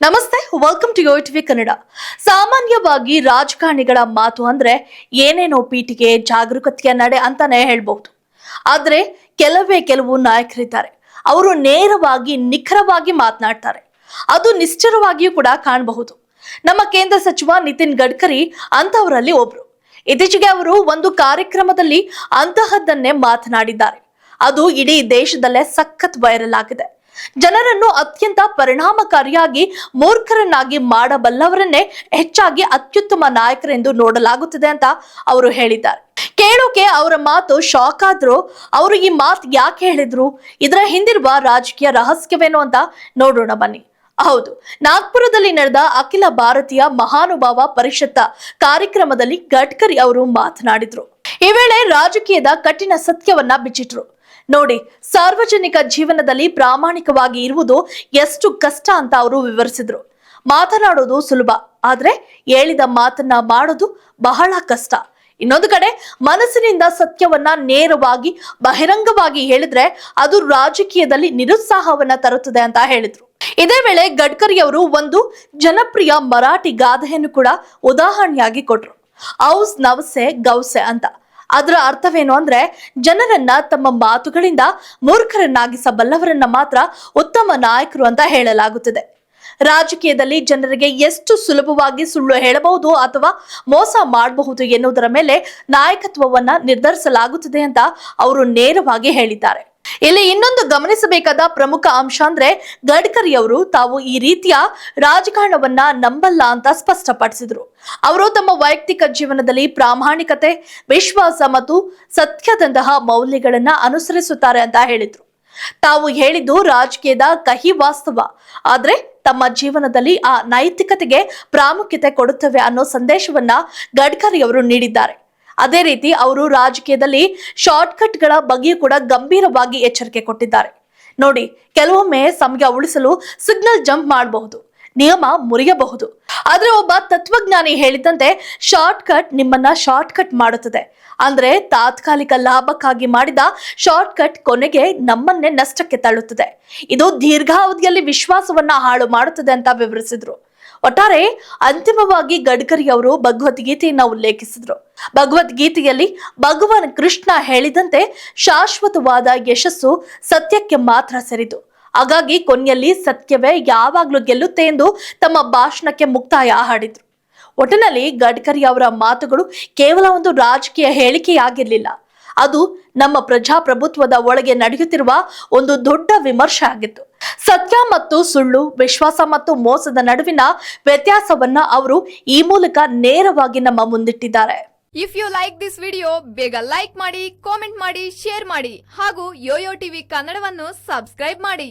ನಮಸ್ತೆ welcome to TV Kannada ಸಾಮಾನ್ಯವಾಗಿ ರಾಜಕಾರಣಿಗಳ ಮಾತು ಅಂದ್ರೆ ಏನೇನೋ ಪೀಠಿಗೆ ಜಾಗರೂಕತೆಯ ನಡೆ ಅಂತಾನೆ ಹೇಳ್ಬಹುದು. ಆದ್ರೆ ಕೆಲವೇ ಕೆಲವು ನಾಯಕರಿದ್ದಾರೆ. ಅವರು ನೇರವಾಗಿ, ನಿಖರವಾಗಿ ಮಾತನಾಡ್ತಾರೆ. ಅದು ನಿಶ್ಚರವಾಗಿಯೂ ಕೂಡ ಕಾಣಬಹುದು. ನಮ್ಮ ಕೇಂದ್ರ ಸಚಿವ ನಿತಿನ್ ಗಡ್ಕರಿ ಅಂತವರಲ್ಲಿ ಒಬ್ರು. ಇತ್ತೀಚೆಗೆ ಅವರು ಒಂದು ಕಾರ್ಯಕ್ರಮದಲ್ಲಿ ಅಂತಹದ್ದನ್ನೇ ಮಾತನಾಡಿದ್ದಾರೆ. ಅದು ಇಡೀ ದೇಶದಲ್ಲೇ ಸಖತ್ ವೈರಲ್ ಆಗಿದೆ. ಜನರನ್ನು ಅತ್ಯಂತ ಪರಿಣಾಮಕಾರಿಯಾಗಿ ಮೂರ್ಖರನ್ನಾಗಿ ಮಾಡಬಲ್ಲವರನ್ನೇ ಹೆಚ್ಚಾಗಿ ಅತ್ಯುತ್ತಮ ನಾಯಕರೆಂದು ನೋಡಲಾಗುತ್ತದೆ ಅಂತ ಅವರು ಹೇಳಿದ್ದಾರೆ. ಕೇಳೋಕೆ ಅವರ ಮಾತು ಶಾಕ್ ಆದ್ರು, ಅವರು ಈ ಮಾತು ಯಾಕೆ ಹೇಳಿದ್ರು? ಇದರ ಹಿಂದಿರುವ ರಾಜಕೀಯ ರಹಸ್ಯವೇನು ಅಂತ ನೋಡೋಣ ಬನ್ನಿ. ಹೌದು, ನಾಗ್ಪುರದಲ್ಲಿ ನಡೆದ ಅಖಿಲ ಭಾರತೀಯ ಮಹಾನುಭಾವ ಪರಿಷತ್ತ ಕಾರ್ಯಕ್ರಮದಲ್ಲಿ ಗಡ್ಕರಿ ಅವರು ಮಾತನಾಡಿದ್ರು. ಈ ವೇಳೆ ರಾಜಕೀಯದ ಕಠಿಣ ಸತ್ಯವನ್ನ ಬಿಚ್ಚಿಟ್ರು. ನೋಡಿ, ಸಾರ್ವಜನಿಕ ಜೀವನದಲ್ಲಿ ಪ್ರಾಮಾಣಿಕವಾಗಿ ಇರುವುದು ಎಷ್ಟು ಕಷ್ಟ ಅಂತ ಅವರು ವಿವರಿಸಿದ್ರು. ಮಾತನಾಡೋದು ಸುಲಭ, ಆದ್ರೆ ಹೇಳಿದ ಮಾತನ್ನ ಮಾಡೋದು ಬಹಳ ಕಷ್ಟ. ಇನ್ನೊಂದು ಕಡೆ, ಮನಸ್ಸಿನಿಂದ ಸತ್ಯವನ್ನ ನೇರವಾಗಿ, ಬಹಿರಂಗವಾಗಿ ಹೇಳಿದ್ರೆ ಅದು ರಾಜಕೀಯದಲ್ಲಿ ನಿರುತ್ಸಾಹವನ್ನ ತರುತ್ತದೆ ಅಂತ ಹೇಳಿದ್ರು. ಇದೇ ವೇಳೆ ಗಡ್ಕರಿ ಅವರು ಒಂದು ಜನಪ್ರಿಯ ಮರಾಠಿ ಗಾದೆಯನ್ನು ಕೂಡ ಉದಾಹರಣೆಯಾಗಿ ಕೊಟ್ರು. ಔಸ್ ನವಸೆ ಗೌಸೆ ಅಂತ. ಅದರ ಅರ್ಥವೇನು ಅಂದ್ರೆ ಜನರನ್ನ ತಮ್ಮ ಮಾತುಗಳಿಂದ ಮೂರ್ಖರನ್ನಾಗಿಸಬಲ್ಲವರನ್ನ ಮಾತ್ರ ಉತ್ತಮ ನಾಯಕರು ಅಂತ ಹೇಳಲಾಗುತ್ತದೆ. ರಾಜಕೀಯದಲ್ಲಿ ಜನರಿಗೆ ಎಷ್ಟು ಸುಲಭವಾಗಿ ಸುಳ್ಳು ಹೇಳಬಹುದು ಅಥವಾ ಮೋಸ ಮಾಡಬಹುದು ಎನ್ನುವುದರ ಮೇಲೆ ನಾಯಕತ್ವವನ್ನ ನಿರ್ಧರಿಸಲಾಗುತ್ತದೆ ಅಂತ ಅವರು ನೇರವಾಗಿ ಹೇಳಿದ್ದಾರೆ. ಇಲ್ಲಿ ಇನ್ನೊಂದು ಗಮನಿಸಬೇಕಾದ ಪ್ರಮುಖ ಅಂಶ ಅಂದ್ರೆ ಗಡ್ಕರಿ ಅವರು ತಾವು ಈ ರೀತಿಯ ರಾಜಕಾರಣವನ್ನ ನಂಬಲ್ಲ ಅಂತ ಸ್ಪಷ್ಟಪಡಿಸಿದ್ರು. ಅವರು ತಮ್ಮ ವೈಯಕ್ತಿಕ ಜೀವನದಲ್ಲಿ ಪ್ರಾಮಾಣಿಕತೆ, ವಿಶ್ವಾಸ ಮತ್ತು ಸತ್ಯದಂತಹ ಮೌಲ್ಯಗಳನ್ನ ಅನುಸರಿಸುತ್ತಾರೆ ಅಂತ ಹೇಳಿದ್ರು. ತಾವು ಹೇಳಿದ್ದು ರಾಜಕೀಯದ ಕಹಿ ವಾಸ್ತವ. ಆದ್ರೆ ತಮ್ಮ ಜೀವನದಲ್ಲಿ ಆ ನೈತಿಕತೆಗೆ ಪ್ರಾಮುಖ್ಯತೆ ಕೊಡುತ್ತವೆ ಅನ್ನೋ ಸಂದೇಶವನ್ನ ಗಡ್ಕರಿ ಅವರು ನೀಡಿದ್ದಾರೆ. ಅದೇ ರೀತಿ ಅವರು ರಾಜಕೀಯದಲ್ಲಿ ಶಾರ್ಟ್ಕಟ್ಗಳ ಬಗ್ಗೆಯೂ ಕೂಡ ಗಂಭೀರವಾಗಿ ಎಚ್ಚರಿಕೆ ಕೊಟ್ಟಿದ್ದಾರೆ. ನೋಡಿ, ಕೆಲವೊಮ್ಮೆ ಸಮಯ ಉಳಿಸಲು ಸಿಗ್ನಲ್ ಜಂಪ್ ಮಾಡಬಹುದು, ನಿಯಮ ಮುರಿಯಬಹುದು. ಆದ್ರೆ ಒಬ್ಬ ತತ್ವಜ್ಞಾನಿ ಹೇಳಿದಂತೆ ಶಾರ್ಟ್ ಕಟ್ ನಿಮ್ಮನ್ನ ಶಾರ್ಟ್ ಕಟ್ ಮಾಡುತ್ತದೆ. ಅಂದ್ರೆ ತಾತ್ಕಾಲಿಕ ಲಾಭಕ್ಕಾಗಿ ಮಾಡಿದ ಶಾರ್ಟ್ ಕಟ್ ಕೊನೆಗೆ ನಮ್ಮನ್ನೇ ನಷ್ಟಕ್ಕೆ ತಳ್ಳುತ್ತದೆ. ಇದು ದೀರ್ಘಾವಧಿಯಲ್ಲಿ ವಿಶ್ವಾಸವನ್ನ ಹಾಳು ಮಾಡುತ್ತದೆ ಅಂತ ವಿವರಿಸಿದ್ರು. ಒಟ್ಟಾರೆ ಅಂತಿಮವಾಗಿ ಗಡ್ಕರಿ ಅವರು ಭಗವದ್ಗೀತೆಯನ್ನ ಉಲ್ಲೇಖಿಸಿದ್ರು. ಭಗವದ್ಗೀತೆಯಲ್ಲಿ ಭಗವಾನ್ ಕೃಷ್ಣ ಹೇಳಿದಂತೆ ಶಾಶ್ವತವಾದ ಯಶಸ್ಸು ಸತ್ಯಕ್ಕೆ ಮಾತ್ರ ಸೇರಿತು ಹಾಗಾಗಿ ಕೊನೆಯಲ್ಲಿ ಸತ್ಯವೇ ಯಾವಾಗ್ಲೂ ಗೆಲ್ಲುತ್ತೆ ಎಂದು ತಮ್ಮ ಭಾಷಣಕ್ಕೆ ಮುಕ್ತಾಯ ಹಾಡಿದ್ರು. ಒಟ್ಟಿನಲ್ಲಿ ಗಡ್ಕರಿ ಅವರ ಮಾತುಗಳು ಕೇವಲ ಒಂದು ರಾಜಕೀಯ ಹೇಳಿಕೆಯಾಗಿರಲಿಲ್ಲ. ಅದು ನಮ್ಮ ಪ್ರಜಾಪ್ರಭುತ್ವದ ಒಳಗೆ ನಡೆಯುತ್ತಿರುವ ಒಂದು ದೊಡ್ಡ ವಿಮರ್ಶೆ ಆಗಿತ್ತು. ಸತ್ಯ ಮತ್ತು ಸುಳ್ಳು, ವಿಶ್ವಾಸ ಮತ್ತು ಮೋಸದ ನಡುವಿನ ವ್ಯತ್ಯಾಸವನ್ನ ಅವರು ಈ ಮೂಲಕ ನೇರವಾಗಿ ನಮ್ಮ ಮುಂದಿಟ್ಟಿದ್ದಾರೆ. If you like this video ಬೇಗ ಲೈಕ್ ಮಾಡಿ ಕಾಮೆಂಟ್ ಮಾಡಿ ಶೇರ್ ಮಾಡಿ ಹಾಗೂ ಯೋಯೋ ಟಿವಿ ಕನ್ನಡವನ್ನು ಸಬ್ಸ್ಕ್ರೈಬ್ ಮಾಡಿ.